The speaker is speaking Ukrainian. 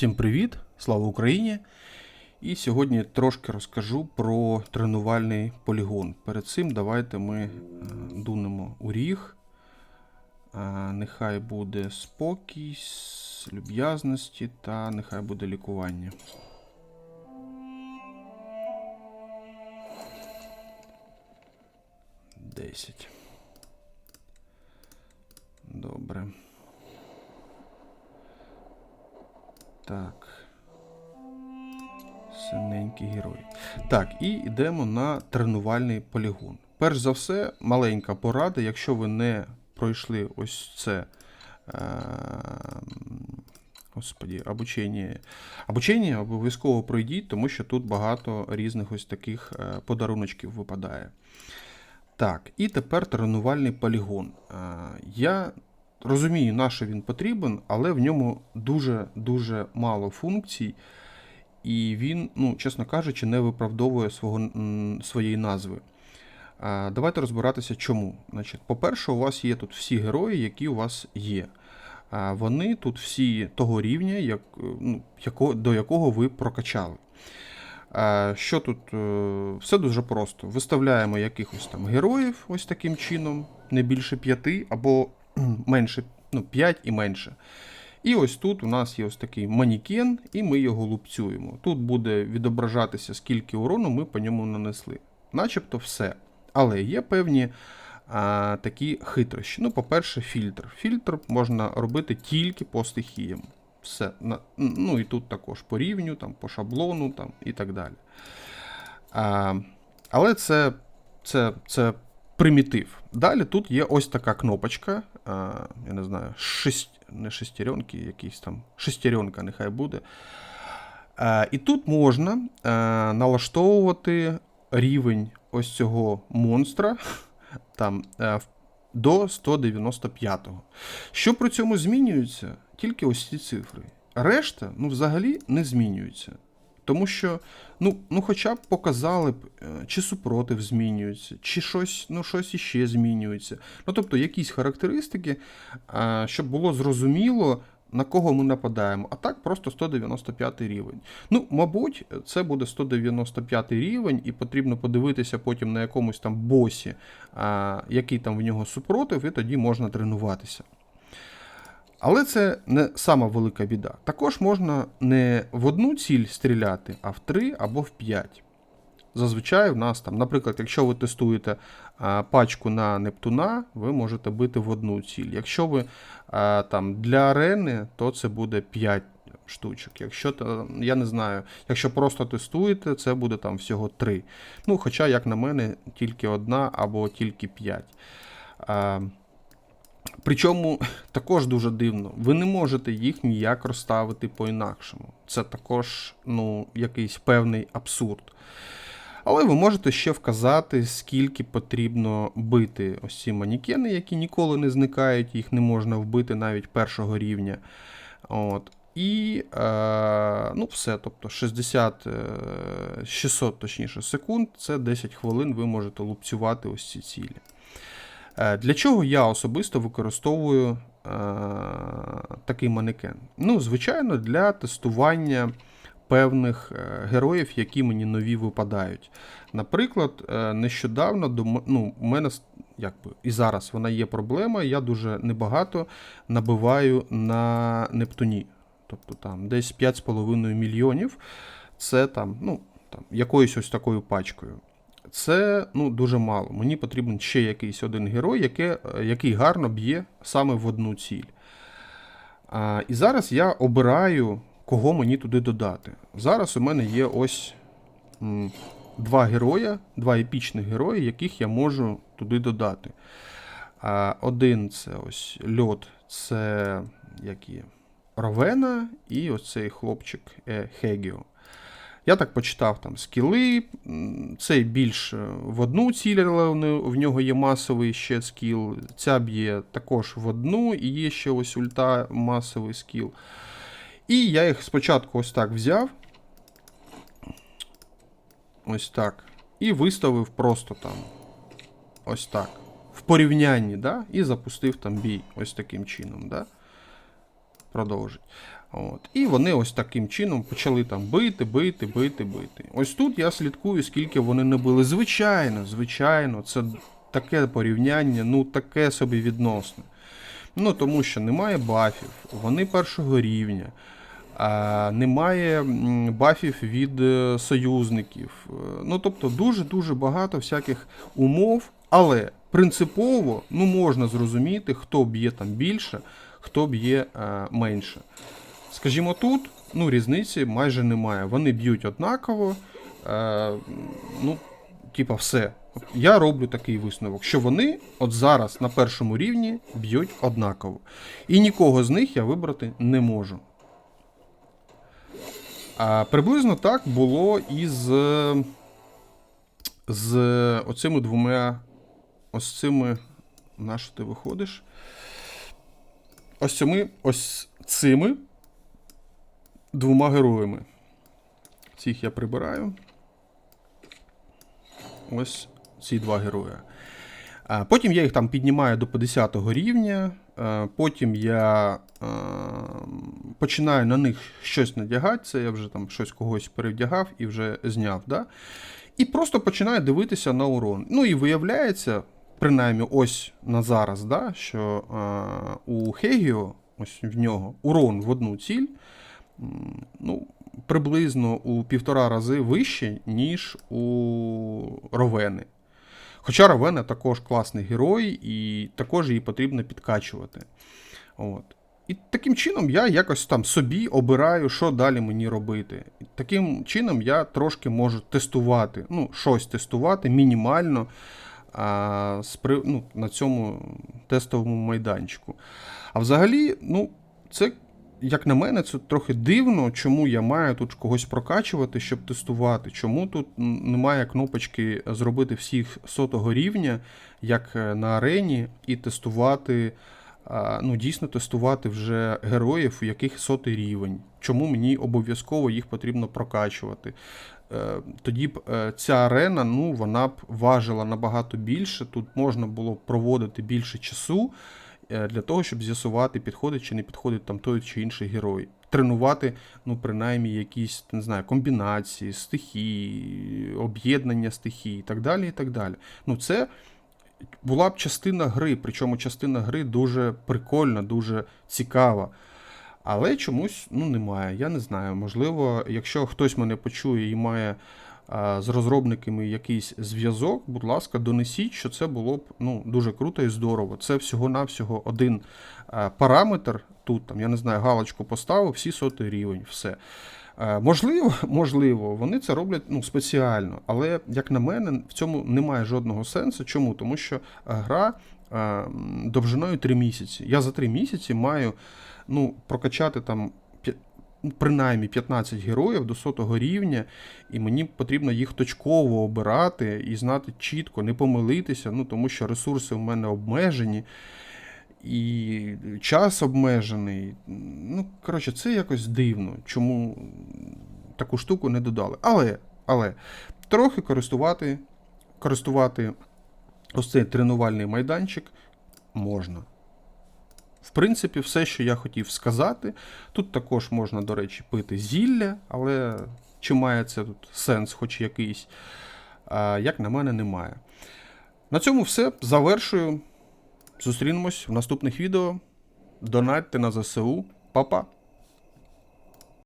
Всім привіт! Слава Україні! І сьогодні трошки розкажу про тренувальний полігон. Перед цим давайте ми е, дунемо у ріг. Е, Нехай буде спокій, люб'язності та нехай буде лікування. Десять. Добре. Так. Синенький герой. Так, і йдемо на тренувальний полігон. Перш за все, маленька порада, якщо ви не пройшли ось це. Е, Господі, обучення. Обучення обов'язково пройдіть, тому що тут багато різних ось таких е, подаруночків випадає. Так, і тепер тренувальний полігон. Е, Я розумію, на що він потрібен, але в ньому дуже-дуже мало функцій, і він, ну, чесно кажучи, не виправдовує свого, своєї назви. Давайте розбиратися, чому. Значить, по-перше, у вас є тут всі герої, які у вас є. Вони тут всі того рівня, як, е, ну, яко, до якого ви прокачали. Що тут? е, Все дуже просто. Виставляємо якихось там героїв ось таким чином, не більше п'яти, або менше, ну, 5 і менше. І ось тут у нас є ось такий манікен, і ми його лупцюємо. Тут буде відображатися, скільки урону ми по ньому нанесли. Начебто все. Але є певні а, такі хитрощі. Ну, по-перше, фільтр. Фільтр можна робити тільки по стихіям. Все. Ну і тут також по рівню, там, по шаблону там, і так далі. А, але це, це, це примітив. Далі тут є ось така кнопочка. Я не знаю, шесть, не шестеренки, якісь там шестеренка, нехай буде. І тут можна налаштовувати рівень ось цього монстра там, до 195-го. Що при цьому змінюється? Тільки ось ці цифри. Решта ну, взагалі не змінюється. Тому що, ну, ну хоча б показали б, е, чи супротив змінюється, чи щось, ну, щось іще змінюється. Ну, тобто якісь характеристики, щоб було зрозуміло, на кого ми нападаємо. А так просто 195 рівень. Ну, мабуть, це буде 195 рівень, і потрібно подивитися потім на якомусь там босі, а, який там в нього супротив, і тоді можна тренуватися. Але це не сама велика біда. Також можна не в одну ціль стріляти, а в три або в п'ять. Зазвичай в нас там, наприклад, якщо ви тестуєте а, пачку на Нептуна, ви можете бити в одну ціль. Якщо ви а, там для арени, то це буде 5 штучок. Якщо я не знаю, якщо просто тестуєте, це буде там всього 3. Ну, хоча, як на мене, тільки одна або тільки 5. Причому також дуже дивно, ви не можете їх ніяк розставити по-інакшому. Це також ну, якийсь певний абсурд. Але ви можете ще вказати, скільки потрібно бити ось ці манікени, які ніколи не зникають, їх не можна вбити навіть першого рівня. От. І е, ну, все, тобто 60, е, 600 точніше, секунд це 10 хвилин ви можете лупцювати ось ці цілі. Е, Для чого я особисто використовую е, такий манекен? Ну, звичайно, для тестування певних е, героїв, які мені нові випадають. Наприклад, нещодавно до ну, мене якби, і зараз вона є проблема. Я дуже небагато набиваю на Нептуні. Тобто там десь 5,5 мільйонів. Це там, ну, там, якоюсь ось такою пачкою. Це ну, дуже мало. Мені потрібен ще якийсь один герой, яке, е, який гарно б'є саме в одну ціль. А, і зараз я обираю, кого мені туди додати. Зараз у мене є ось м, два героя, два епічних герої, яких я можу туди додати. А, один це ось льот, це які? Ровена, і ось цей хлопчик е, Хегіо. Я так почитав там скіли. Цей більш е, в одну ціль, але в нього є масовий ще скіл. Ця б'є також в одну, і є ще ось ульта масовий скіл. І я їх спочатку ось так взяв. Ось так. І виставив просто там. Ось так. В порівнянні, да? і запустив там бій ось таким чином. Да? Продовжить. От. І вони ось таким чином почали там бити, бити, бити, бити. Ось тут я слідкую, скільки вони не били. Звичайно, звичайно, це таке порівняння, ну таке собі відносне. Ну, тому що немає бафів, вони першого рівня. А, немає бафів від е, союзників. Е, Ну, тобто, дуже-дуже багато всяких умов, але принципово ну, можна зрозуміти, хто б'є там більше, хто б'є е, менше. Скажімо, тут ну, різниці майже немає. Вони б'ють однаково. Е, ну, типа, все. Я роблю такий висновок, що вони от зараз на першому рівні б'ють однаково. І нікого з них я вибрати не можу. А приблизно так було і з, з оцими двома. Ось цими. На що ти виходиш? Ось цими, ось цими двома героями. Цих я прибираю. Ось ці два герої. Потім я їх там піднімаю до 50 рівня. Потім я починаю на них щось надягати. Це я вже там щось когось перевдягав і вже зняв. Да? І просто починаю дивитися на урон. Ну і виявляється, принаймні, ось на зараз, да, що у Хегіо, ось в нього, урон в одну ціль. Ну, приблизно у півтора рази вище, ніж у Ровени. Хоча Ровена також класний герой, і також її потрібно підкачувати. От. І таким чином я якось там собі обираю, що далі мені робити. І таким чином я трошки можу тестувати, ну, щось тестувати мінімально а, ну, на цьому тестовому майданчику. А взагалі, ну, це, як на мене, це трохи дивно, чому я маю тут когось прокачувати, щоб тестувати. Чому тут немає кнопочки зробити всіх сотого рівня, як е, на арені, і тестувати. Ну, дійсно тестувати вже героїв, у яких сотий рівень. Чому мені обов'язково їх потрібно прокачувати? Е, Тоді б е, ця арена, ну, вона б важила набагато більше. Тут можна було проводити більше часу для того, щоб з'ясувати, підходить чи не підходить там той чи інший герой. Тренувати, ну, принаймні, якісь не знаю, комбінації, стихії, об'єднання стихій і так далі. і так далі. Ну, це була б частина гри, причому частина гри дуже прикольна, дуже цікава. Але чомусь ну, немає. Я не знаю. Можливо, якщо хтось мене почує і має з розробниками якийсь зв'язок, будь ласка, донесіть, що це було б ну, дуже круто і здорово. Це всього-навсього один параметр. Тут, там, я не знаю, галочку поставив, всі сотий рівень, все. Е, Можливо, можливо, вони це роблять ну, спеціально, але, як на мене, в цьому немає жодного сенсу. Чому? Тому що е, гра е, довжиною 3 місяці. Я за 3 місяці маю ну, прокачати там принаймні 15 героїв до сотого рівня, і мені потрібно їх точково обирати і знати чітко, не помилитися, ну, тому що ресурси в мене обмежені. І час обмежений. Ну, коротше, це якось дивно, чому таку штуку не додали. Але, але трохи користувати, користувати ось цей тренувальний майданчик можна. В принципі, все, що я хотів сказати. Тут також можна, до речі, пити зілля, але чи має це тут сенс, хоч якийсь, як на мене, немає. На цьому все. Завершую. Зустрінемось в наступних відео. Донатьте на ЗСУ. Па-па!